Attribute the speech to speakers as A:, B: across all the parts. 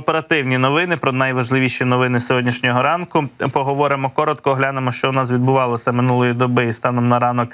A: оперативні новини, про найважливіші новини сьогоднішнього ранку. Поговоримо коротко, глянемо, що у нас відбувалося минулої доби і станом на ранок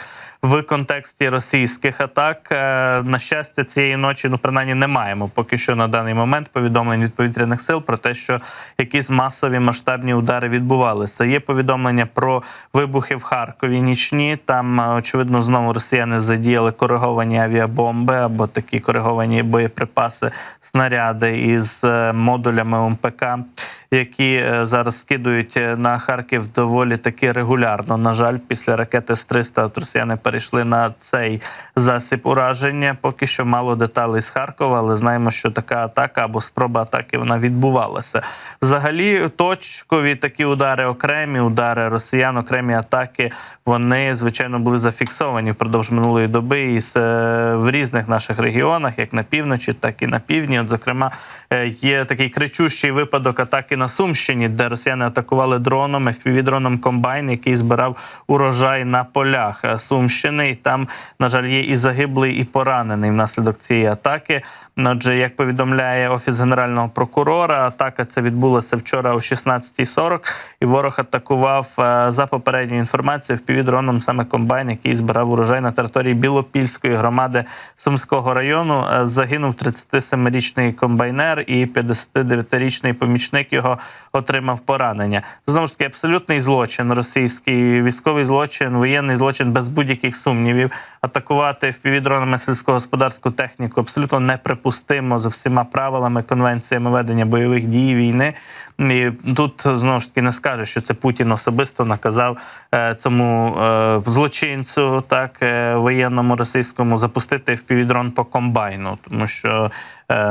A: в контексті російських атак. Е, На щастя, цієї ночі, ну принаймні, не маємо поки що на даний момент повідомлень від повітряних сил про те, що якісь масові масштабні удари відбувалися. Є повідомлення про вибухи в Харкові нічні. Там е, очевидно знову росіяни задіяли кориговані авіабомби або такі кориговані боєприпаси, снаряди із е, модулями ОМПК, які зараз скидують на Харків доволі таки регулярно. На жаль, після ракети с 300 от росіяни перейшли на цей засіб ураження. Поки що мало деталей з Харкова, але знаємо, що така атака або спроба атаки вона відбувалася. Взагалі, точкові такі удари, окремі удари росіян, окремі атаки, вони звичайно були зафіксовані впродовж минулої доби і е, в різних наших регіонах, як на півночі, так і на півдні. От, зокрема, е, є такий кричущий випадок атаки на Сумщині, де росіяни атакували дроном, FPV-дроном комбайн, який збирав урожай на полях е, Сумщини. І там, на жаль, є і загиблий, і поранений внаслідок цієї атаки. Отже, як повідомляє офіс генерального прокурора, атака це відбулася вчора о 16.40, і ворог атакував е, за попередньою інформацією впівдроном саме комбайн, який збирав урожай на території Білопільської громади Сумського району. Е, Загинув 37-річний комбайнер і 59-річний помічник його отримав поранення. Знову ж таки, абсолютний злочин, російський військовий злочин, воєнний злочин без будь-яких сумнівів. Атакувати впівдронами сільськогосподарську техніку абсолютно неприпустимо за всіма правилами конвенціями ведення бойових дій війни. І тут знову ж таки не скаже, що це Путін особисто наказав е, цьому е, злочинцю, так е, воєнному російському, запустити впівдрон по комбайну, тому що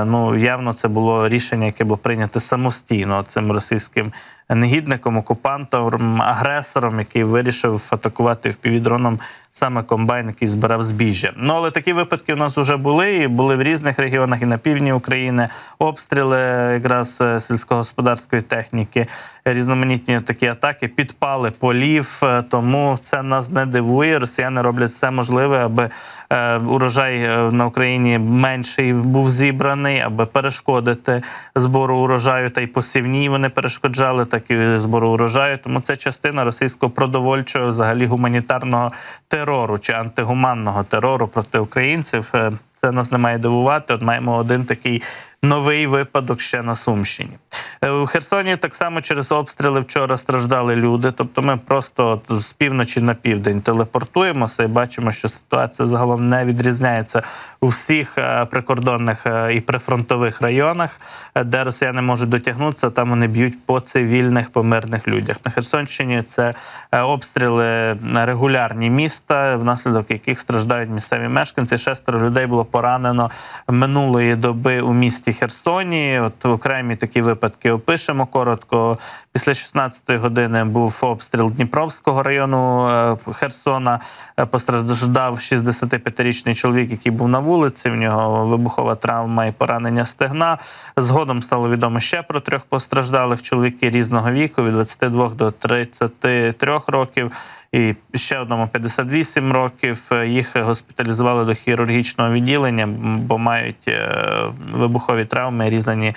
A: ну явно це було рішення, яке було прийнято самостійно цим російським негідником, окупантом, агресором, який вирішив атакувати впівдроном саме комбайн, який збирав збіжжя. Ну але такі випадки у нас вже були і були в різних регіонах, і на півдні України обстріли якраз е, сільськогосподарської техніки, різноманітні такі атаки, підпали полів. Е, Тому це нас не дивує. Росіяни роблять все можливе, аби е, урожай на Україні менший був зібраний, аби перешкодити збору урожаю та й посівній вони перешкоджали, так і збору урожаю. Тому це частина російського продовольчого, взагалі гуманітарного терору чи антигуманного терору проти українців. Е, Це нас не має дивувати. От маємо один такий новий випадок ще на Сумщині. Е, У Херсоні так само через обстріли вчора страждали люди. Тобто, ми просто з півночі на південь телепортуємося і бачимо, що ситуація загалом не відрізняється у всіх е, прикордонних е, і прифронтових районах, де росіяни можуть дотягнутися. Там вони б'ють по цивільних, по мирних людях. На Херсонщині це обстріли регулярні міста, внаслідок яких страждають місцеві мешканці. Шестеро людей було поранено минулої доби у місті Херсоні. От окремі такі випадки опишемо коротко. Після 16-ї години був обстріл Дніпровського району е, Херсона. Е, Постраждав 65-річний чоловік, який був на вулиці. В нього вибухова травма і поранення стегна. Згодом стало відомо ще про трьох постраждалих чоловіків різного віку від 22 до 33 років. І ще одному 58 років. Їх госпіталізували до хірургічного відділення, бо мають е, вибухові травми, різані е,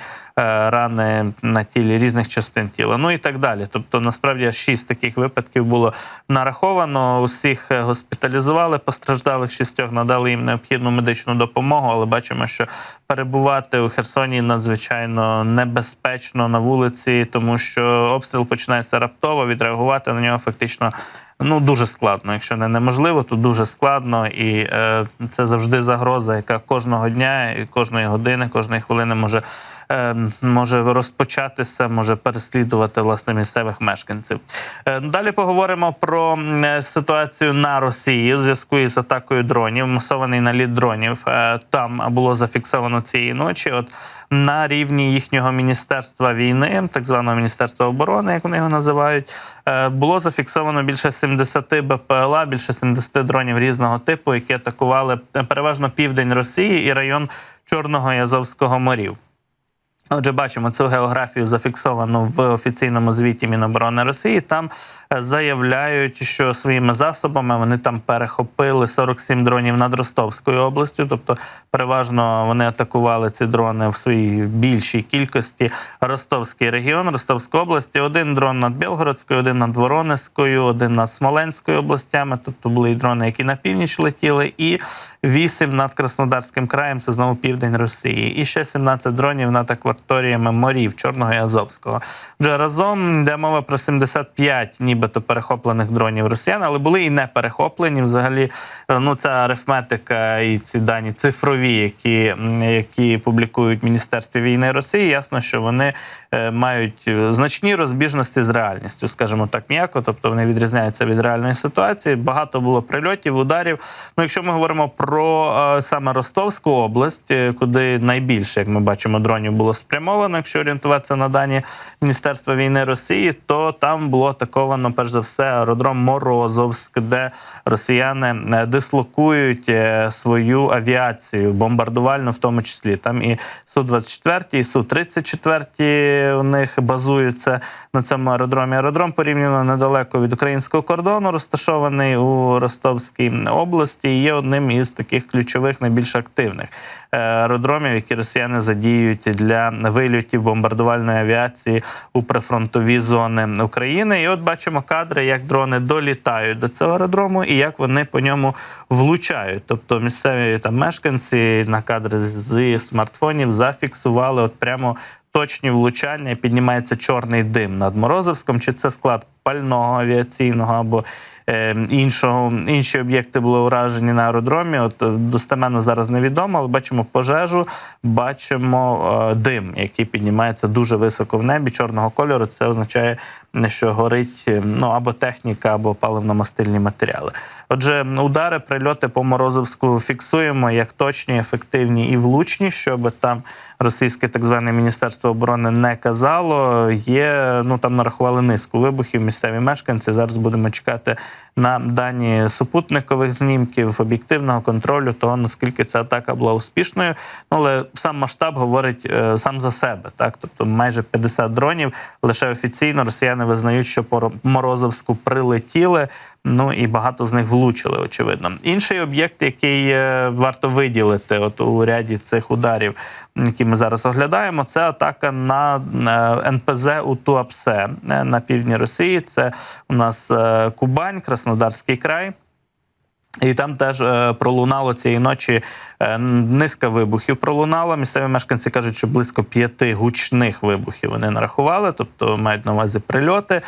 A: рани на тілі різних частин тіла. Ну і так далі. Тобто, насправді шість таких випадків було нараховано. Усіх е, госпіталізували, постраждалих шістьох надали їм необхідну медичну допомогу, але бачимо, що перебувати у Херсоні надзвичайно небезпечно на вулиці, тому що обстріл починається раптово. Відреагувати на нього фактично. Ну дуже складно. Якщо не неможливо, то дуже складно, і е, це завжди загроза, яка кожного дня, і кожної години, кожної хвилини може, може розпочатися, може переслідувати власне місцевих мешканців. Е, далі поговоримо про е, ситуацію на Росії у зв'язку із атакою дронів. Масований наліт дронів е, там було зафіксовано цієї ночі. От на рівні їхнього міністерства війни, так званого міністерства оборони, як вони його називають, е, було зафіксовано більше 70 БПЛА, більше 70 дронів різного типу, які атакували переважно південь Росії і район Чорного і Азовського морів. Отже, бачимо цю географію зафіксовано в офіційному звіті Міноборони Росії. Там заявляють, що своїми засобами вони там перехопили 47 дронів над Ростовською областю. Тобто, переважно вони атакували ці дрони в своїй більшій кількості. Ростовський регіон, Ростовська область. Один дрон над Білгородською, один над Воронезькою, один над Смоленською областями. Тобто були і дрони, які на північ летіли, і 8 над Краснодарським краєм. Це знову південь Росії. І ще 17 дронів над акваторіями морів Чорного і Азовського. Вже разом йде мова про 75 нібито перехоплених дронів росіян, але були і не перехоплені. Взагалі, е, ну ця арифметика і ці дані цифрові, які, які публікують Міністерстві війни Росії, ясно, що вони е, мають е, значні розбіжності з реальністю, скажімо так, м'яко, тобто вони відрізняються від реальної ситуації. Багато було прильотів, ударів. Ну, якщо ми говоримо про саме Ростовську область, куди найбільше, як ми бачимо, дронів було спрямовано, якщо орієнтуватися на дані Міністерства війни Росії, то там було атаковано перш за все аеродром Морозовськ, де росіяни е, дислокують е, свою авіацію, бомбардувальну, в тому числі. Там і су 24 і су 34 у них базуються на цьому аеродромі. Аеродром порівняно недалеко від українського кордону, розташований у Ростовській області. і Є одним із таких ключових, найбільш активних аеродромів, які росіяни задіють для вильотів бомбардувальної авіації у прифронтові зони України. І от бачимо кадри, як дрони долітають до цього аеродрому і як вони по ньому влучають. Тобто місцеві там мешканці на кадри з смартфонів зафіксували от прямо. Точні влучання піднімається чорний дим над Морозовськом. Чи це склад пального авіаційного або е, іншого інші об'єкти були уражені на аеродромі? От е, достеменно зараз невідомо, але бачимо пожежу, бачимо е, дим, який піднімається дуже високо в небі, чорного кольору. Це означає, що горить е, ну або техніка, або паливно-мастильні матеріали. Отже, удари, прильоти по Морозовську фіксуємо як точні, ефективні і влучні, щоб там російське так зване міністерство оборони не казало. Є ну там нарахували низку вибухів. Місцеві мешканці. Зараз будемо чекати на дані супутникових знімків, об'єктивного контролю того, наскільки ця атака була успішною. Ну але сам масштаб говорить е, сам за себе. Так, тобто майже 50 дронів. Лише офіційно росіяни визнають, що по Морозовську прилетіли. Ну і багато з них влучили, очевидно. Інший об'єкт, який е, варто виділити, от у ряді цих ударів, які ми зараз оглядаємо, це атака на е, НПЗ у Туапсе е, на півдні Росії. Це у нас Кубань, Краснодарський край. І там теж е, пролунало цієї ночі е, низка вибухів. Пролунало. Місцеві мешканці кажуть, що близько п'яти гучних вибухів вони нарахували, тобто мають на увазі прильоти.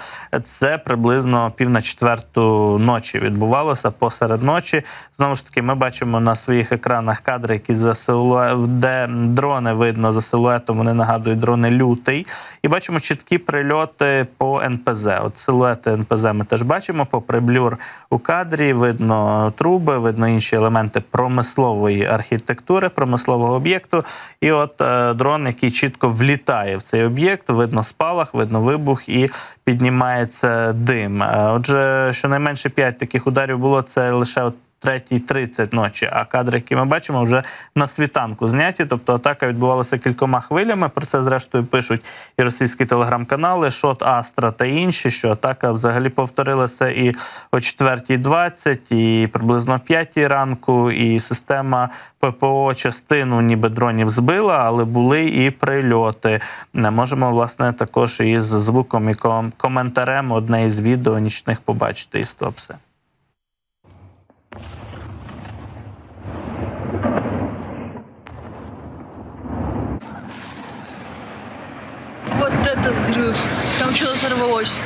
A: Це приблизно пів на четверту ночі відбувалося посеред ночі. Знову ж таки, ми бачимо на своїх екранах кадри, які за силуе... де дрони видно за силуетом. Вони нагадують дрони лютий. І бачимо чіткі прильоти по НПЗ. От силуети НПЗ ми теж бачимо. Попри блюр у кадрі, видно труби, видно інші елементи промислової архітектури, промислового об'єкту. І от е, дрон, який чітко влітає в цей об'єкт, видно спалах, видно вибух і піднімається дим. Е, Отже, щонайменше 5 таких ударів було це лише от. 3.30 ночі, а кадри, які ми бачимо, вже на світанку зняті. Тобто атака відбувалася кількома хвилями. Про це зрештою пишуть і російські телеграм-канали, Шот Астра та інші, що атака взагалі повторилася і о 4.20, і приблизно о 5 ранку, і система ППО частину ніби дронів збила, але були і прильоти. Можемо власне також із звуком і ком- коментарем одне із відео нічних побачити із Топсе.
B: Вот этот взрыв. Там что-то взорвалось.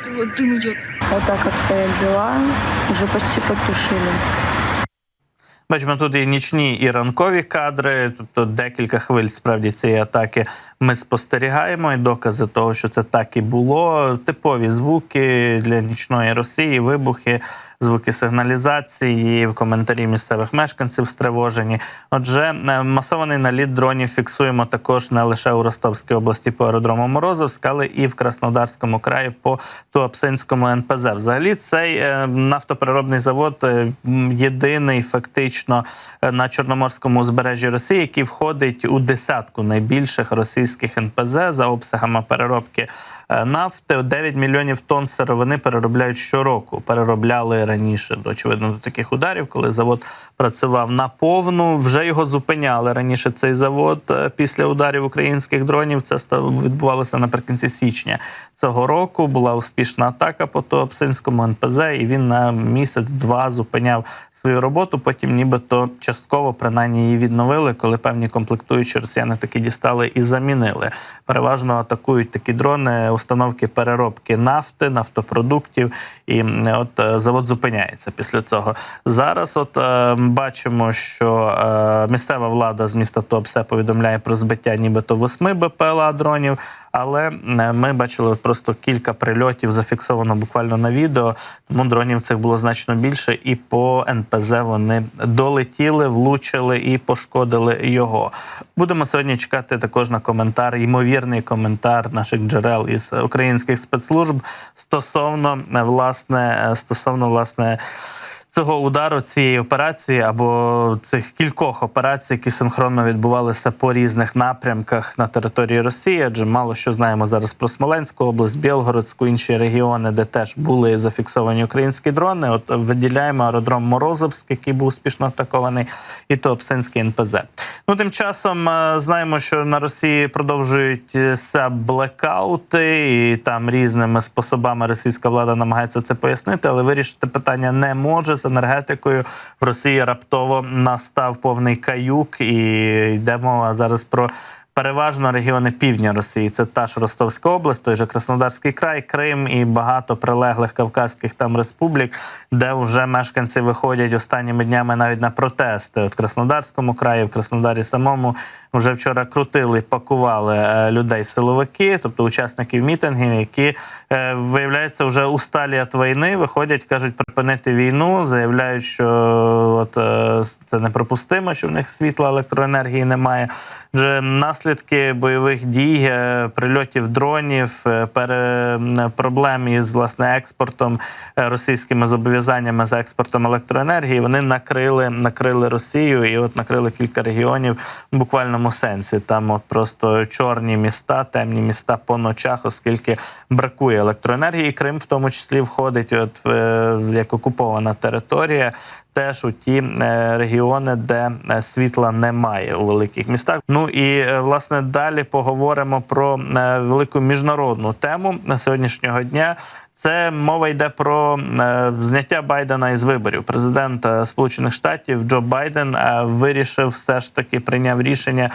B: Это вот дым идет.
C: Вот так обстоят дела. Уже почти потушили.
A: Бачимо, тут і нічні, і ранкові кадри, тобто декілька хвиль справді цієї атаки ми спостерігаємо, і докази того, що це так і було. Типові звуки для нічної Росії, вибухи. звуки сигналізації, коментарі місцевих мешканців стривожені. Отже, е, масований наліт дронів фіксуємо також не лише у Ростовській області по аеродрому Морозовськ, але і в Краснодарському краї по Туапсинському НПЗ. Взагалі, цей е, нафтопереробний завод е, єдиний фактично на Чорноморському узбережжі Росії, який входить у десятку найбільших російських НПЗ за обсягами переробки е, нафти. 9 мільйонів тонн сировини переробляють щороку. Переробляли раніше, очевидно, до таких ударів, коли завод працював на повну. Вже його зупиняли раніше. Цей завод е, після ударів українських дронів. Це відбувалося наприкінці січня цього року. Була успішна атака по Туапсинському НПЗ, і він на місяць-два зупиняв свою роботу. Потім, нібито частково принаймні її відновили, коли певні комплектуючі росіяни таки дістали і замінили. Переважно атакують такі дрони, установки переробки нафти, нафтопродуктів, і от е, завод зупиняється після цього. Зараз, от е, бачимо, що е, місцева влада з міста Туапсе повідомляє про збиття нібито восьми БПЛА дронів. Але е, ми бачили просто кілька прильотів, зафіксовано буквально на відео. Тому дронів цих було значно більше, і по НПЗ вони долетіли, влучили і пошкодили його. Будемо сьогодні чекати також на коментар, ймовірний коментар наших джерел із українських спецслужб стосовно е, власне е, стосовно власне. Цього удару цієї операції або цих кількох операцій, які синхронно відбувалися по різних напрямках на території Росії, адже мало що знаємо зараз про Смоленську область, Білгородську, інші регіони, де теж були зафіксовані українські дрони. От виділяємо аеродром Морозовськ, який був успішно атакований, і Туапсинський НПЗ. Ну тим часом е, знаємо, що на Росії продовжуються блекаути, і там різними способами російська влада намагається це пояснити, але вирішити питання не може з енергетикою. В Росії раптово настав повний каюк, і йде мова зараз про. Переважно регіони півдня Росії це та ж Ростовська область, той же Краснодарський край, Крим і багато прилеглих кавказьких там республік, де вже мешканці виходять останніми днями навіть на протести. От Краснодарському краї, в Краснодарі самому вже вчора крутили, пакували е, людей силовики, тобто учасників мітингів, які е, виявляється вже усталі від війни, виходять, кажуть припинити війну, заявляють, що от е, це неприпустимо, що в них світла електроенергії немає. Вже наслідки бойових дій, прильотів дронів, пере, проблем із власне експортом російськими зобов'язаннями за експортом електроенергії. Вони накрили, накрили Росію і от накрили кілька регіонів в буквальному сенсі. Там от просто чорні міста, темні міста по ночах, оскільки бракує електроенергії. Крим в тому числі входить от е, як окупована територія теж у ті е, регіони, де е, світла немає у великих містах. Ну і власне далі поговоримо про велику міжнародну тему сьогоднішнього дня. Це мова йде про е, зняття Байдена із виборів. Президент е, Сполучених Штатів Джо Байден е, вирішив все ж таки прийняв рішення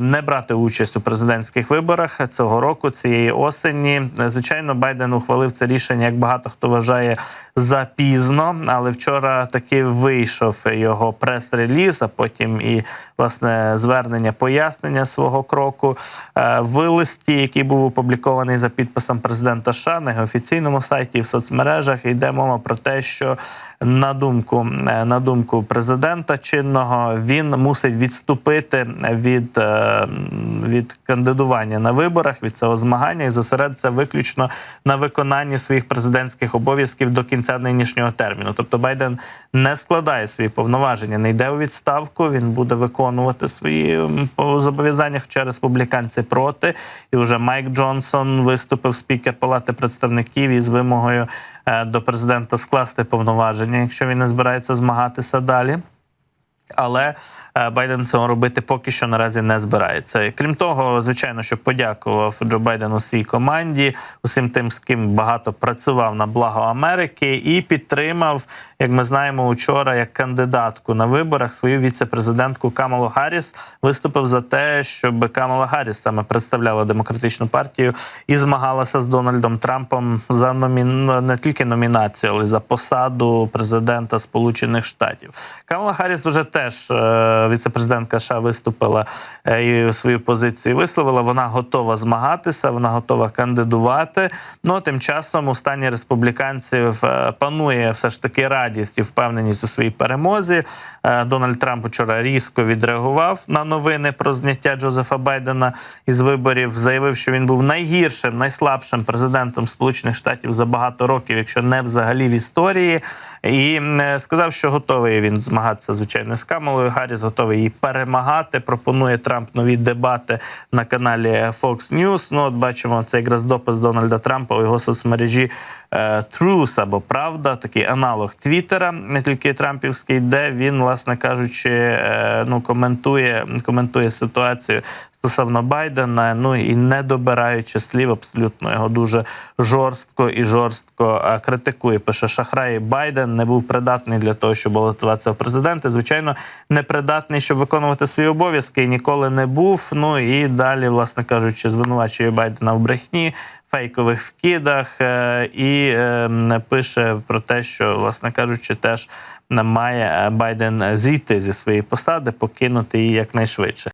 A: не брати участь у президентських виборах цього року, цієї осені. Е, Звичайно, Байден ухвалив це рішення, як багато хто вважає запізно, але вчора таки вийшов його прес-реліз, а потім і власне звернення пояснення свого кроку Е, в листі, який був опублікований за підписом президента США на його офіційному сайті в соцмережах. Йде мова про те, що на думку е, на думку президента чинного він мусить відступити від, е, від кандидування на виборах від цього змагання і зосередитися виключно на виконанні своїх президентських обов'язків до кінця нинішнього терміну. Тобто Байден не складає свої повноваження, не йде у відставку. Він буде виконувати свої зобов'язання, хоча республіканці проти. І вже Майк Джонсон виступив спікер Палати представників із вимогою до президента скласти повноваження, якщо він не збирається змагатися далі. Але е, Байден цього робити поки що наразі не збирається. Крім того, звичайно, що подякував Джо Байдену своїй команді, усім тим, з ким багато працював на благо Америки, і підтримав, як ми знаємо, учора як кандидатку на виборах свою віце-президентку Камалу Гарріс. Виступив за те, щоб Камала Гарріс саме представляла демократичну партію і змагалася з Дональдом Трампом за номі... не тільки номінацію, але й за посаду президента Сполучених Штатів. Камала Гарріс вже теж е, віцепрезидентка США виступила е, і свою позицію висловила. Вона готова змагатися, вона готова кандидувати. Ну тим часом у стані республіканців е, панує все ж таки радість і впевненість у своїй перемозі. Дональд Трамп вчора різко відреагував на новини про зняття Джозефа Байдена із виборів. Заявив, що він був найгіршим, найслабшим президентом Сполучених Штатів за багато років, якщо не взагалі в історії. І сказав, що готовий він змагатися звичайно з Камалою Гарріс, готовий її перемагати. Пропонує Трамп нові дебати на каналі Fox News. Ну, от бачимо, це якраз допис Дональда Трампа у його соцмережі Truth або Правда, такий аналог Твіттера, не тільки Трампівський, де він, власне кажучи, е, ну коментує, коментує ситуацію стосовно Байдена. Ну і не добираючи слів, абсолютно його дуже жорстко і жорстко е, критикує. Пише шахрай Байден не був придатний для того, щоб балотуватися в президенти. Звичайно, не придатний, щоб виконувати свої обов'язки, ніколи не був. Ну і далі, власне кажучи, звинувачує Байдена в брехні. Фейкових вкидах е, і е, пише про те, що, власне кажучи, теж має е, Байден зійти зі своєї посади, покинути її якнайшвидше.